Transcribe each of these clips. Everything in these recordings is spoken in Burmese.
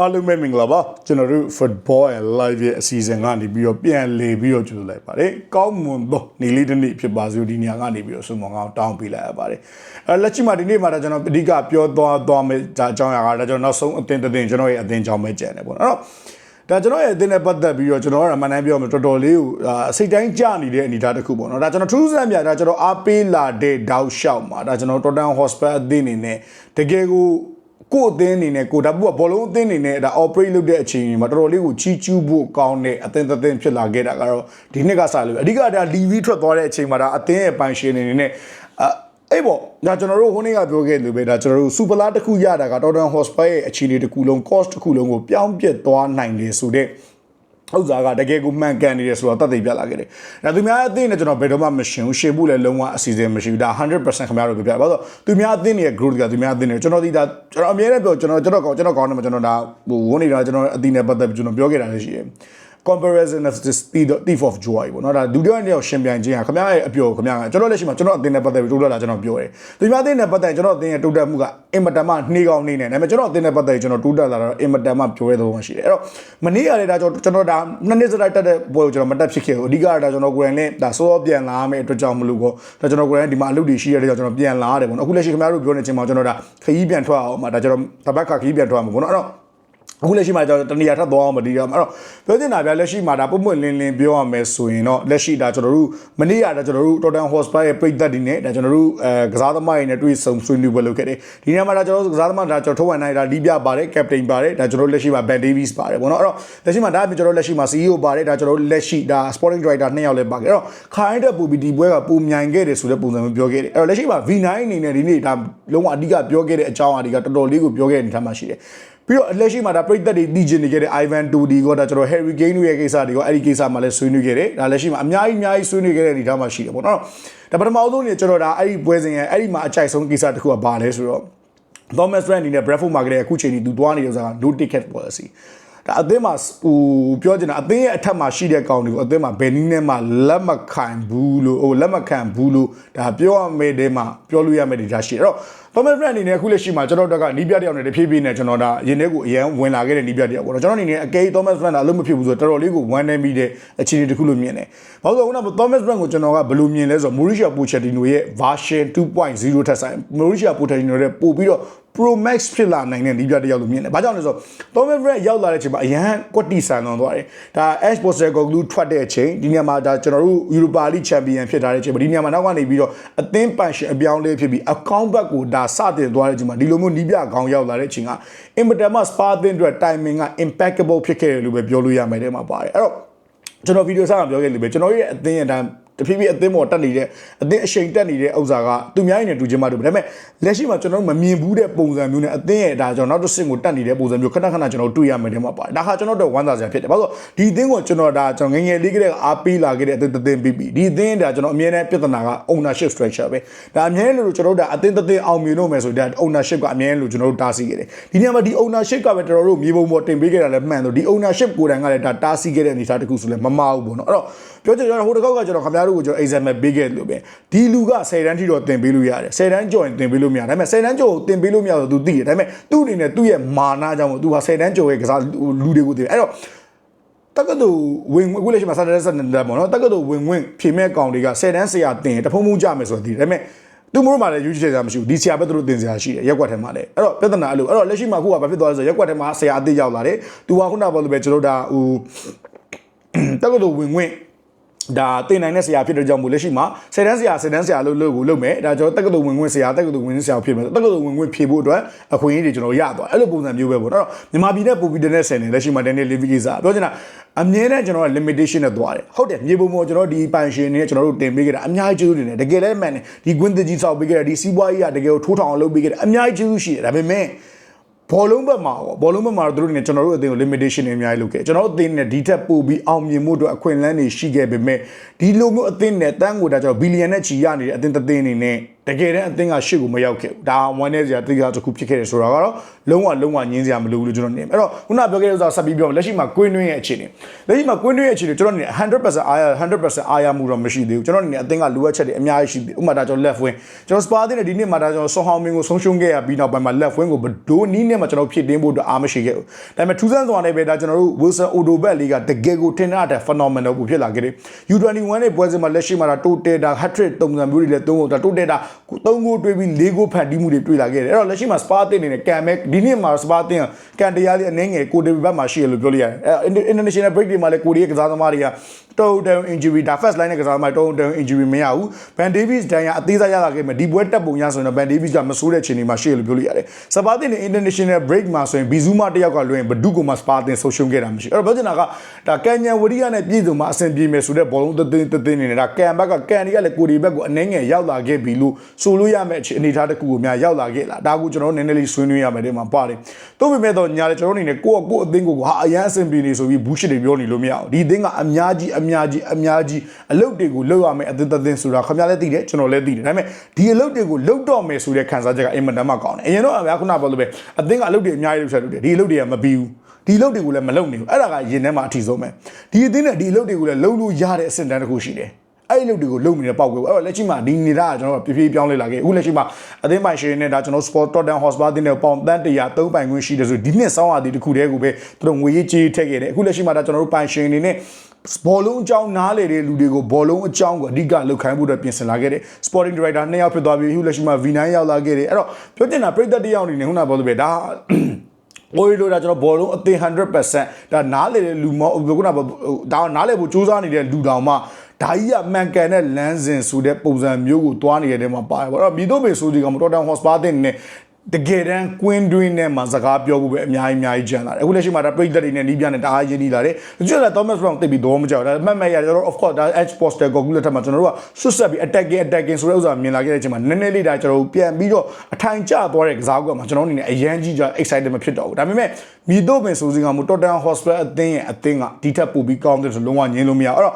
အားလုံးပဲမင်္ဂလာပါကျွန်တော်တို့ football and live ရဲ့အစီအစဉ်ကနေပြီးတော့ပြန်လေပြီးတော့ကြိုလိုက်ပါတယ်ကောင်းမွန်သောနေ့လေးတစ်နေ့ဖြစ်ပါစို့ဒီနေရာကနေပြီးတော့ဆုမွန်ကောင်းတောင်းပေးလိုက်ရပါတယ်အဲလက်ရှိမှာဒီနေ့မှာဒါကျွန်တော်အဓိကပြောသွားသွားမယ်ဒါအကြောင်းအရာကဒါကျွန်တော်နောက်ဆုံးအသင်တစ်သင်ကျွန်တော်ရဲ့အသင်ကြောင်းပဲကြံတယ်ပေါ့နော်ဒါကျွန်တော်ရဲ့အသင်းနဲ့ပတ်သက်ပြီးတော့ကျွန်တော်ကမှန်တမ်းပြောမယ်တော်တော်လေးကိုစိတ်တိုင်းကြနေတဲ့အနေအထားတစ်ခုပေါ့နော်ဒါကျွန်တော်ထူးဆန်းပြဒါကျွန်တော်အားပေးလာတဲ့တောက်လျှောက်မှာဒါကျွန်တော် Tottenham Hotspur အသင်းအနေနဲ့တကယ်ကို ကို့အသင်းအနေနဲ့ကိုဒါပူကဘောလုံးအသင်းအနေနဲ့ဒါ operate လုပ်တဲ့အချိန်မှာတော်တော်လေးကိုချီးကျူးဖို့ကောင်းတဲ့အသင်းသင်းဖြစ်လာခဲ့တာကတော့ဒီနှစ်ကစလို့အဓိကဒါ LV ထွက်သွားတဲ့အချိန်မှာဒါအသင်းရဲ့ပိုင်ရှင်အနေနဲ့အအေးပေါ့ဒါကျွန်တော်တို့ဟိုနေ့ကပြောခဲ့လို့ပဲဒါကျွန်တော်တို့စူပလာတစ်ခုရတာက Tottenham Hotspur ရဲ့အခြေအနေတစ်ခုလုံး cost တစ်ခုလုံးကိုပြောင်းပြစ်သွားနိုင်တယ်ဆိုတဲ့ ဥစ္စာကတကယ်ကိုမှန်ကန်နေတယ်ဆိုတော့တတ်သိပြလာခဲ့တယ်။ဒါသူများအသိနဲ့ကျွန်တော်ဘယ်တော့မှမရှင်ဘူးရှေ့ဖို့လည်းလုံးဝအစီအစဉ်မရှိဘူး။ဒါ100%ခင်ဗျားတို့ပြောပြ။ဘာလို့သူများအသိရဲ့ growth ကသူများအသိနဲ့ကျွန်တော်ဒီဒါကျွန်တော်အမြဲတမ်းပြောကျွန်တော်ကျွန်တော်ကျွန်တော်ကောင်းတယ်မှာကျွန်တော်ဒါဟိုဝန်နေတာကျွန်တော်အသိနဲ့ပတ်သက်ပြီးကျွန်တော်ပြောခဲ့တာလည်းရှိတယ်။ comparison of this thief of joy ပေါ့နော်ဒါဒုတိယနေ့ရောက်ရှင်ပြိုင်ခြင်းဟာခင်ဗျားရဲ့အပျော်ခင်ဗျားကကျွန်တော်လက်ရှိမှာကျွန်တော်အသင်းနဲ့ပတ်သက်ပြီးတိုးတက်လာကျွန်တော်ပြောတယ်။ဒီမှာအသင်းနဲ့ပတ်သက်ကျွန်တော်အသင်းရဲ့တိုးတက်မှုကအင်မတန်မှနှေးကောင်းနေတယ်။ဒါပေမဲ့ကျွန်တော်အသင်းနဲ့ပတ်သက်ကျွန်တော်တိုးတက်လာတော့အင်မတန်မှပြောရတဲ့ဘုံရှိတယ်။အဲ့တော့မနေ့ကလည်းဒါကျွန်တော်ကျွန်တော်ဒါနှစ်နှစ်စတိုက်တက်တဲ့ပွဲကိုကျွန်တော်မတက်ဖြစ်ခဲ့ဘူး။အဓိကကဒါကျွန်တော်ကိုယ်တိုင်နဲ့ဒါစောစောပြန်လာမယ်အတွက်ကြောင့်မလို့ကောဒါကျွန်တော်ကိုယ်တိုင်ဒီမှာအလုပ်တွေရှိရတဲ့ကြောင့်ကျွန်တော်ပြန်လာရတယ်ပေါ့နော်။အခုလက်ရှိခင်ဗျားတို့ပြောနေချင်းမှာကျွန်တော်ဒါခရီးပြန်ထွက်အောင်မှာဒါကျွန်တော်တပတ်ခါခရီးပြန်ထွက်အောင်ပေါ့နော်။အဲ့တော့ အခုလက်ရှိမှာကျွန်တော်တနေရာထပ်သွားအောင်မတီးရအောင်အဲ့တော့ပြောချင်တာဗျာလက်ရှိမှာဒါပုံပွင့်လင်းလင်းပြောရမယ်ဆိုရင်တော့လက်ရှိဒါကျွန်တော်တို့မနေ့ကဒါကျွန်တော်တို့ Tottenham Hotspur ရဲ့ပြည်သက်တွေနဲ့ဒါကျွန်တော်တို့အဲကစားသမားတွေနဲ့တွေ့ဆုံဆွေးနွေးပွဲလုပ်ခဲ့တယ်ဒီနေ့မှာဒါကျွန်တော်တို့ကစားသမားဒါကျွန်တော်ထုတ်ဝိုင်းနိုင်ဒါလီးပြပါတယ် captain ပါတယ်ဒါကျွန်တော်လက်ရှိမှာ Ben Davies ပါတယ်ပေါ့နော်အဲ့တော့လက်ရှိမှာဒါအပြင်ကျွန်တော်လက်ရှိမှာ CEO ပါတယ်ဒါကျွန်တော်လက်ရှိဒါ sporting director နှစ်ယောက်လည်းပါခဲ့အဲ့တော့ခိုင်းတဲ့ပူပြီးဒီပွဲကပူမြိုင်ခဲ့တယ်ဆိုတဲ့ပုံစံမျိုးပြောခဲ့တယ်အဲ့တော့လက်ရှိမှာ V9 အနေနဲ့ဒီနေ့ဒါလုံးဝအဓိကပြောခဲ့တဲ့အကြောင်းအရာတွေကတော်တော်လေးကိုပြောခဲ့တဲ့အနေထားမှာရှိတယ် ပြီးတော့လက်ရှိမှာဒါပြိသက်တွေတည်ကျင်နေခဲ့တဲ့ Ivan Todi ကဒါကျွန်တော် Harry Kane ရဲ့ကိစ္စတွေကအဲ့ဒီကိစ္စမှာလည်းဆွေးနွေးခဲ့တယ်ဒါလက်ရှိမှာအများကြီးအများကြီးဆွေးနွေးခဲ့တဲ့အနေအထားမှာရှိတယ်ပေါ့နော်ဒါပထမဆုံးနေကျွန်တော်ဒါအဲ့ဒီပွဲစဉ်ရဲ့အဲ့ဒီမှာအကြိုက်ဆုံးကိစ္စတစ်ခုကဘာလဲဆိုတော့ Thomas Brand အနေနဲ့ Bradford Market ရဲ့အခုချိန်ထိသူသွားနေတဲ့ဥစ္စာက no ticket policy ဒါအသင်းမှာဟိုပြောချင်တာအသင်းရဲ့အထက်မှာရှိတဲ့ကောင်တွေကိုအသင်းမှာဘယ်နည်းနဲ့မှလက်မခံဘူးလို့ဟိုလက်မခံဘူးလို့ဒါပြောရမယ့်တဲမှာပြောလို့ရမယ့်ဒီဒါရှိအဲ့တော့ Thomas Brand အနေနဲ့အခုလက်ရှိမှာကျွန်တော်တို့ကနီးပြတယောက်နဲ့တဖြည်းဖြည်းနဲ့ကျွန်တော်ဒါရင်းနှဲကိုအရန်ဝင်လာခဲ့တဲ့နီးပြတယောက်ပေါ့နော်ကျွန်တော်အနေနဲ့အကယ် Thomas Brand အလုပ်မဖြစ်ဘူးဆိုတော့တော်တော်လေးကိုဝမ်းနေမိတဲ့အခြေအနေတစ်ခုလို့မြင်တယ်။ဘာလို့လဲဆိုတော့ Thomas Brand ကိုကျွန်တော်ကဘယ်လိုမြင်လဲဆိုတော့ Mauricio Pochettino ရဲ့ version 2.0ထက်ဆိုင် Mauricio Pochettino ရဲ့ပို့ပြီးတော့ Pro Max ဖြစ်လာနိုင်တဲ့ဒီပြတယောက်လို့မြင်တယ်။ဘာကြောင့်လဲဆိုတော့ Thomas Brand ရောက်လာတဲ့အချိန်မှာအရန်ကွက်တီဆန်သွားသွားတယ်။ဒါ Ash Postecoglou ထွက်တဲ့အချိန်ဒီနေရာမှာဒါကျွန်တော်တို့ Europa League Champion ဖြစ်ထားတဲ့အချိန်မှာဒီနေရာမှာနောက်ကနေပြီးတော့အသင်းပန်ရှင်အပြောင်းလဲဖြစ်ပြီး account back ကိုဒါစတင်သွားတဲ့အချိန်မှာဒီလိုမျိုးနီးပြခေါင်းရောက်လာတဲ့အချိန်ကအင်မတန်မှ Spa အသင်းအတွက် timing က impeccable ဖြစ်ခဲ့တယ်လို့ပဲပြောလို့ရမယ်တဲ့မှာပါတယ်။အဲ့တော့ကျွန်တော်ဗီဒီယိုစအောင်ပြောခဲ့လို့ပဲကျွန်တော်ရဲ့အသင်းရဲ့ဒါတ ဖြည်းဖြည်းအသင်းပေါ်တက်နေတဲ့အသင်းအရှိန်တက်နေတဲ့ဥစ္စာကသူများရင်နဲ့တူချင်းမှတူဒါပေမဲ့လက်ရှိမှာကျွန်တော်တို့မမြင်ဘူးတဲ့ပုံစံမျိုးနဲ့အသင်းရဲ့ဒါကျွန်တော်နောက်တစ်ဆင့်ကိုတက်နေတဲ့ပုံစံမျိုးခဏခဏကျွန်တော်တွေ့ရမယ်တဲ့မှာပါတယ်ဒါဟာကျွန်တော်တို့ဝမ်းသာစရာဖြစ်တယ်ဘာလို့ဒီအသင်းကိုကျွန်တော်ဒါကျွန်တော်ငငယ်လေးကလေးကအားပေးလာခဲ့တဲ့အသင်းအသင်းပြီးပြီဒီအသင်းဒါကျွန်တော်အမြဲတမ်းပြဿနာက ownership structure ပဲဒါအမြဲလို့ကျွန်တော်တို့ဒါအသင်းအသင်းအောင်မြင်လို့မယ်ဆိုဒါ ownership ကအမြဲလို့ကျွန်တော်တို့တားဆီးခဲ့တယ်ဒီနေရာမှာဒီ ownership ကပဲကျွန်တော်တို့မြေပုံပေါ်တင်ပေးခဲ့တာလည်းမှန်တော့ဒီ ownership ကိုယ်တိုင်ကလည်းဒါတားဆီးခဲ့တဲ့အနေအထားတစ်ခုဆိုလည်းမမဟုတ်ဘူးเนาะအဲ့တော့ ပြောချင်ကျွန်တော်ဟိုတစ်ခေါက်ကကျွန်တော်ခင်ဗျားတို့ကိုကျွန်တော် example ပေးခဲ့လို့ပဲဒီလူက10တန်းထိတော့တင်ပေးလို့ရတယ်10တန်းကျော်ရင်တင်ပေးလို့မရဒါပေမဲ့10တန်းကျော်ကိုတင်ပေးလို့မရဆိုသူသိတယ်ဒါပေမဲ့သူ့အနေနဲ့သူ့ရဲ့မာနကြောင့်မို့သူဟာ10တန်းကျော်ရဲ့ကစားလူတွေကိုတင်အဲ့တော့တက္ကသိုလ်ဝင်ဝင်လက်ရှိမှာစတဲ့စတဲ့ပေါ့နော်တက္ကသိုလ်ဝင်ဝင်ဖြေမဲ့ကောင်တွေက10တန်းဆရာတင်တဖုံဖုံကြမယ်ဆိုတော့ဒီဒါပေမဲ့သူမို့မှလည်းယူချင်စရာမရှိဘူးဒီဆရာပဲသူတို့တင်စရာရှိတယ်ရက်ကွက်ထဲမှာလည်းအဲ့တော့ပြဿနာအဲ့လိုအဲ့တော့လက်ရှိမှာခုကဘာဖြစ်သွားလဲဆိုရက်ကွက်ထဲမှာဆရာအသေးရောက်လာတယ်သူကခုနကပြောလို့ပဲကျွန်တော်ဒါဟိုတက္ကသိုလ်ဝင်ဝင် ဒါတင်နိုင်တဲ့ဆရာဖြစ်တဲ့ကြောင့်မို့လက်ရှိမှာဆယ်တန်းဆရာဆယ်တန်းဆရာလို့လို့ကိုလုပ်မယ်ဒါကျွန်တော်တက္ကသိုလ်ဝင်ဝင်ဆရာတက္ကသိုလ်ဝင်ဆရာဖြစ်မယ်တက္ကသိုလ်ဝင်ဝင်ဖြေဖို့အတွက်အခွင့်အရေးတွေကျွန်တော်ရသွားအဲ့လိုပုံစံမျိုးပဲပေါ့နော်မြန်မာပြည်နဲ့ပူပြီးတဲ့ဆယ်နေလက်ရှိမှာတန်းနေ living visa ပြောချင်တာအမြဲတမ်းကျွန်တော်က limitation နဲ့သွားတယ်ဟုတ်တယ်မြေပုံပေါ်ကျွန်တော်ဒီပိုင်ရှင်တွေကျွန်တော်တို့တင်ပေးခဲ့တာအများကြီးကျေးဇူးတင်တယ်တကယ်လည်းမှန်တယ်ဒီကွင်းတကြီးဆောက်ပေးခဲ့တာဒီစီးပွားရေးကတကယ်ကိုထိုးထောင်အောင်လုပ်ပေးခဲ့တာအများကြီးကျေးဇူးရှိတယ်ဒါပေမဲ့ ဘောလုံးဘက်မှာဘောလုံးဘက်မှာတို့တွေနဲ့ကျွန်တော်တို့အသင်းကို limitation တွေအများကြီးလုပ်ခဲ့ကျွန်တော်တို့အသင်းနဲ့ဒီထက်ပိုပြီးအောင်မြင်မှုအတွက်အခွင့်အလမ်းတွေရှိခဲ့ပေမဲ့ဒီလိုမျိုးအသင်းနဲ့တန်းကိုဒါကျွန်တော်ဘီလီယံနဲ့ချီရနေတဲ့အသင်းတစ်သင်းအနေနဲ့ တကယ်တမ်းအသင်းကရှစ်ကိုမရောက်ခဲ့ဘူးဒါဝမ်းနေစရာတိကျတစ်ခုဖြစ်ခဲ့တယ်ဆိုတာကတော့လုံးဝလုံးဝညင်းစရာမလိုဘူးလို့ကျွန်တော်နေအဲ့တော့ခုနပြောခဲ့တဲ့ဥစ္စာဆက်ပြီးပြောလက်ရှိမှာကွင်းတွင်းရဲ့အခြေအနေလက်ရှိမှာကွင်းတွင်းရဲ့အခြေအနေကျွန်တော်နေ100%အားရ100%အားရမှုတော့မရှိသေးဘူးကျွန်တော်နေအသင်းကလိုအပ်ချက်တွေအများကြီးရှိသေးဥပမာဒါကျွန်တော် left wing ကျွန်တော် spa တဲ့ဒီနေ့မှာဒါကျွန်တော်ဆောင်းဟောင်းမင်းကိုဆုံးရှုံးခဲ့ရပြီးနောက်ပိုင်းမှာ left wing ကိုဘဒိုးနီးနဲ့မှာကျွန်တော်ဖြစ်တင်းဖို့အတွက်အားမရှိခဲ့ဘူးဒါပေမဲ့ထူးဆန်းစွာနဲ့ပဲဒါကျွန်တော်တို့ Wilson Odobet လေးကတကယ်ကိုထင်တာတဲ့ phenomenal ကိုဖြစ်လာခဲ့တယ် U21 နဲ့ပွဲစဉ်မှာလက်ရှိမှာဒါ total ဒါ hat trick တုံစံမျိုးတွေလည်းသုံးဖို့ဒါ total ဒါ3ဂိုးတွေးပြီး4ဂိုးဖန်တီးမှုတွေတွေ့လာခဲ့တယ်အဲ့တော့လက်ရှိမှာ spa တင်နေတဲ့ကန်မဲဒီနေ့မှာ spa တင်ကန်တရားလေးအနှင်းငယ်ကိုဒေဗီဘတ်မှာရှိရလို့ပြောလို့ရတယ်အဲ့ international break တွေမှာလည်းကိုရီးယားကစားသမားတွေက total injury ဒါ first line နဲ့ကစားသမား total injury မရဘူး Ben Davis ဒဏ်ရာအသေးစားရလာခဲ့မယ်ဒီပွဲတက်ပုံရဆိုရင်တော့ Ben Davis ကမဆိုးတဲ့ချိန်တွေမှာရှိရလို့ပြောလို့ရတယ်စပါတင်နဲ့ international break မှာဆိုရင်ဘီဇူမာတယောက်ကလွှင့်ဘဒုကမှစပါတင်ဆုံးရှုံးခဲ့တာမရှိအဲ့တော့ပြောချင်တာကဒါကန်ညံဝရိယနဲ့ပြည်စုံမှာအဆင်ပြေမယ်ဆိုတဲ့ဘောလုံးသင်းသင်းသင်းနေနေတာကန်ဘက်ကကန်တွေကလည်းကိုရီဘက်ကိုအနှဲငယ်ရောက်လာခဲ့ပြီလို့ဆိုလို့ရမယ့်အနေအထားတစ်ခုကိုများရောက်လာခဲ့လားဒါကိုကျွန်တော်နည်းနည်းလေးဆွေးနွေးရမယ်တဲ့မှာပါတယ်သို့ပေမဲ့တော့ညာလေကျွန်တော်အနေနဲ့ကိုယ့်ကိုယ့်အသင်းကိုဟာအရန်အဆင်ပြေနေဆိုပြီးဘူးရှစ်တွေပြောနေလို့မရအောင်ဒီအသင်းကအများကြီးအများကြီးအများကြီးအလုပ်တွေကိုလုပ်ရမယ်အသင်းသင်းဆိုတာခင်ဗျားလည်းသိတယ်ကျွန်တော်လည်းသိတယ်ဒါပေမဲ့ဒီအလုပ်တွေကိုလုပ်တော့မယ်ဆိုတဲ့ခံစားချက်ကအင်မတန်မှကောင်းတယ်အရင်တော့အများခုနပြောလို့ပဲအသင်းကအလုပ်တွေအများကြီးလုပ်ဆက်လုပ်တယ်ဒီအလုပ်တွေကမပြီးဘူးဒီလုပ်တွေကိုလည်းမလုပ်နေဘူးအဲ့ဒါကရင်ထဲမှာအထီဆုံးပဲဒီအသင်းနဲ့ဒီအလုပ်တွေကိုလည်းလုပ်လို့ရတဲ့အဆင့်တန်းတစ်ခုရှိတယ် အဲ့ဒီလုပ်တွေကိုလုပ်နေတဲ့ပေါက်ကွယ်အဲ့တော့လက်ရှိမှာဒီနေတာကကျွန်တော်တို့ပြပြပြောင်းလဲလာခဲ့အခုလက်ရှိမှာအသင်းပိုင်ရှင်နဲ့ဒါကျွန်တော် Sport Tottenham Hotspur အသင်းနဲ့ပေါင်တန်း100 3ပိုင်ခွင့်ရှိတယ်ဆိုဒီနှစ်ဆောင်းရသည်တစ်ခုတည်းကိုပဲသူတို့ငွေရေးကြေးထည့်ခဲ့တယ်အခုလက်ရှိမှာဒါကျွန်တော်တို့ပိုင်ရှင်နေနဲ့ဘောလုံးအကြောင်းနားလေတဲ့လူတွေကိုဘောလုံးအကြောင်းကိုအဓိကလောက်ခိုင်းဖို့အတွက်ပြင်ဆင်လာခဲ့တယ် Sporting Director နှစ်ယောက်ဖြစ်သွားပြီအခုလက်ရှိမှာ V9 ရောက်လာခဲ့တယ်အဲ့တော့ပြောချင်တာပြည်သက်တယောက်အနေနဲ့ခုနကပြောလို့ပဲဒါ โอ้ยလို့ဒါကျွန်တော်ဘောလုံးအသင်100%ဒါနားလေတဲ့လူမောခုနကဒါနားလေဖို့စူးစမ်းနေတဲ့လူတောင်မှ ဒါကြီးကမှန်ကန်တဲ့လမ်းစဉ်ဆိုတဲ့ပုံစံမျိုးကိုတွားနေတဲ့တဲမှာပါတယ်ပေါ့အဲ့တော့မိတို့ပေဆိုဒီကမတော်တန်ဟော့စပါတင်နဲ့တကယ်တမ်းကွင်းတွင်းနဲ့မှာစကားပြောဖို့ပဲအများကြီးအများကြီးကြံလာတယ်အခုလက်ရှိမှာဒါပြိတ္တတွေနဲ့နီးပြနဲ့တအားရင်းနှီးလာတယ်သူကလည်း Thomas Brown တိတ်ပြီးတော့မကြောက်ဒါမှတ်မှတ်ရတယ်ကျွန်တော် of course ဒါ edge poster ကိုကူလက်ထက်မှာကျွန်တော်တို့ကဆွတ်ဆက်ပြီး attacking attacking ဆိုတဲ့ဥစ္စာမြင်လာခဲ့တဲ့အချိန်မှာနည်းနည်းလေးဒါကျွန်တော်တို့ပြန်ပြီးတော့အထိုင်ကျသွားတဲ့ကစားကွက်မှာကျွန်တော်အနေနဲ့အရန်ကြီးကြ excited မဖြစ်တော့ဘူးဒါပေမဲ့မိတို့ပင်ဆိုစီကမှု Tottenham Hotspur အသင်းရဲ့အသင်းကဒီထက်ပိုပြီးကောင်းတယ်ဆိုလုံးဝငင်းလို့မရအဲ့တော့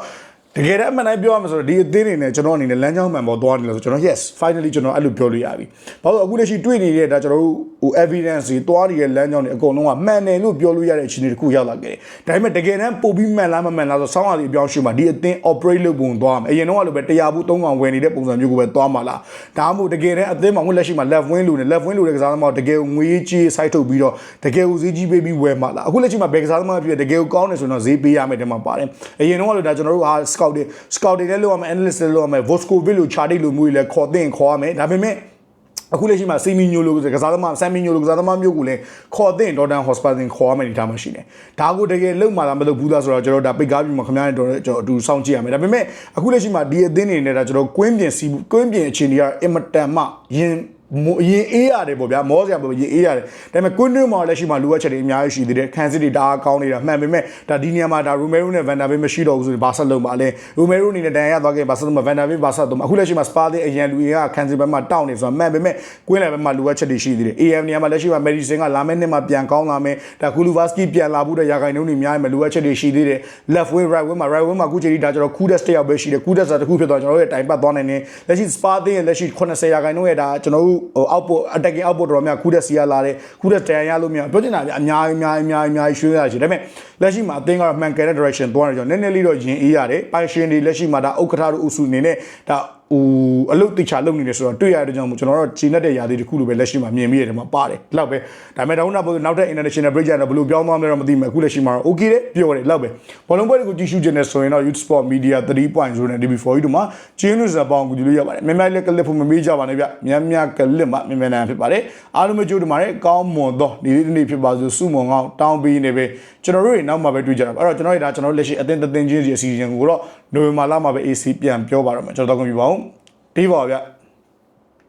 တကယ်တမ်းအမှန်တိုင်းပြောရမှာဆိုတော့ဒီအသင်းတွေနဲ့ကျွန်တော်အနေနဲ့လမ်းကြောင်းမှန်ပေါ်သွားနေလို့ဆိုကျွန်တော် yes finally ကျွန်တော်အဲ့လိုပြောလို့ရပြီ။ဘာလို့အခုလက်ရှိတွေ့နေတဲ့ဒါကျွန်တော်တို့ဟို evidence တွေသွားနေတဲ့လမ်းကြောင်းတွေအကုန်လုံးကမှန်တယ်လို့ပြောလို့ရတဲ့အခြေအနေတစ်ခုရောက်လာခဲ့တယ်။ဒါပေမဲ့တကယ်တမ်းပို့ပြီးမှန်လားမမှန်လားဆိုစောင်းရည်အပြောင်းရှိမှဒီအသင်း operate လုပ်ပုံသွားမယ်။အရင်တော့လိုပဲတရားဘူး၃កောင်ဝယ်နေတဲ့ပုံစံမျိုးကိုပဲသွားမှာလား။ဒါမှမဟုတ်တကယ်တမ်းအသင်းမှာဟိုလက်ရှိမှာ left wing လို့နေ left wing လို့တဲ့ကစားသမားတကယ်ငွေကြီး site ထုတ်ပြီးတော့တကယ်ကိုဈေးကြီးပေးပြီးဝယ်မှာလား။အခုလက်ရှိမှာဘယ်ကစားသမားဖြစ်တကယ်ကိုကောင်းတယ်ဆိုတော့ဈေးပေးရမယ်တဲ့မှာပါတယ်။အရင်တော့လိုဒါကျွန်တော်တို့ဟာ scout တွေ scout တွေလည်းလုပ်ရမယ် analyst လည်းလုပ်ရမယ် Voscovic လို့ Charlie လို့မျိုးတွေလည်းခေါ်တင်ခေါ်ရမယ်ဒါပေမဲ့အခုလက်ရှိမှာစီမီညိုလိုကစားသမားဆမ်မီညိုလိုကစားသမားမျိုးကိုလည်းခေါ်တဲ့ဒေါ်တန်ဟော့စပါတင်ခေါ်ရမယ်ဒီထားမှရှိတယ်။ဒါကိုတကယ်လုံမှလာမလုပ်ဘူးလားဆိုတော့ကျွန်တော်ဒါပိတ်ကားပြီးမှခင်ဗျားနဲ့တော့ကျွန်တော်အတူစောင့်ကြည့်ရမယ်။ဒါပေမဲ့အခုလက်ရှိမှာဒီအသင်းတွေနဲ့ဒါကျွန်တော်ကွင်းပြင်စီကွင်းပြင်အခြေအနေကအင်မတန်မှယင်မိုး ရင်အေးရတယ်ပေါ့ဗျာမောစရာပေါ့ရင်အေးရတယ်ဒါပေမဲ့ကွင်းတွင်းမှာလက်ရှိမှာလိုအပ်ချက်တွေအများကြီးရှိသေးတယ်ခန်းစစ်တွေဒါအားကောင်းနေတာမှန်ပေမဲ့ဒါဒီနေရာမှာဒါရူမဲရိုနဲ့ဗန်ဒါဘေးမရှိတော့ဘူးဆိုရင်ဘာဆက်လုံးပါလဲရူမဲရိုအနေနဲ့ဒဏ်ရာရသွားခဲ့ဘာဆက်လုံးမဗန်ဒါဘေးဘာဆက်တော့အခုလက်ရှိမှာစပါတဲ့အရန်လူတွေကခန်းစစ်ဘက်မှာတောက်နေဆိုတာမှန်ပေမဲ့ကွင်းလည်းဘက်မှာလိုအပ်ချက်တွေရှိသေးတယ် AM နေရာမှာလက်ရှိမှာ medicine ကလာမယ့်နှစ်မှာပြန်ကောင်းလာမယ်ဒါကူလူဗာစကီပြန်လာဖို့တဲ့ရာဂိုင်နှုန်းတွေများမယ်လိုအပ်ချက်တွေရှိသေးတယ် left wing right wing မှာ right wing မှာအခုချိန်ထိဒါကျွန်တော် kudas တစ်ယောက်ပဲရှိတယ် kudas ဆိုတာတစ်ခုဖြစ်သွားကျွန်တော်တို့ရဲ့တိုင်ပတ်သွားနိုင်တယ်လက်ရှိ spa တဲ့ရဲ့လက်ရှိ80ရာဂိုင်နှုန်းရဲ့ဒါကျွန်တော်တို့ဟို output attacking output တော်များခုတဲ့စီရလာတယ်ခုတဲ့တန်ရလို့မရပြောချင်တာပြအများကြီးအများကြီးအများကြီးအများကြီးရွှေ့ရရှိဒါပေမဲ့လက်ရှိမှာအသင်းကတော့မှန်ကန်တဲ့ direction သွားနေကြတော့နည်းနည်းလေးတော့ယင်အေးရတယ်ပိုင်ရှင်တွေလက်ရှိမှာဒါဥက္ကဋ္ဌတို့အုပ်စုအနေနဲ့ဒါ ဟိုအလုတ်တိချာလုပ်နေတယ်ဆိုတော့တွေ့ရတဲ့ကြောင့်မို့ကျွန်တော်တို့ချိန်နဲ့တဲ့ຢာသေးတစ်ခုလိုပဲလက်ရှိမှာမြင်မိရတယ်မှာပါတယ်လောက်ပဲဒါပေမဲ့တော့နောက်နောက်တဲ့ international break ကျတော့ဘယ်လိုပြောင်းသွားမလဲတော့မသိဘူးအခုလက်ရှိမှာတော့ okay တယ်ပြောတယ်လောက်ပဲဘောလုံးပွဲတွေကိုကြည့်ရှုခြင်းနဲ့ဆိုရင်တော့ Youth Sport Media 3.0နဲ့ DB4 တို့မှာကျင်းလို့စပောင်းကိုကြည့်လို့ရပါတယ်မြန်မြန်လက်ကလစ်ဖို့မမေးကြပါနဲ့ဗျမြန်မြန်ကလစ်မှမြန်မြန်နံဖြစ်ပါတယ်အားလုံးပဲကြိုးတင်ပါတယ်ကောင်းမွန်သောဒီနေ့ဖြစ်ပါစို့စုမွန်ကောင်းတောင်းပေးနေပဲကျွန်တော်တို့တွေနောက်မှပဲတွေ့ကြတာပါအဲ့တော့ကျွန်တော်တို့ဒါကျွန်တော်တို့လက်ရှိအသင်းသင်းချင်းစီအစီအစဉ်ကိုတော့နိုဝင်ဘာလမှာပဲ AC ပြန်ပြောပါတော့မယ်ကျွန်တော်တော့ကြည့်ပါဦး ဒီပါဗျ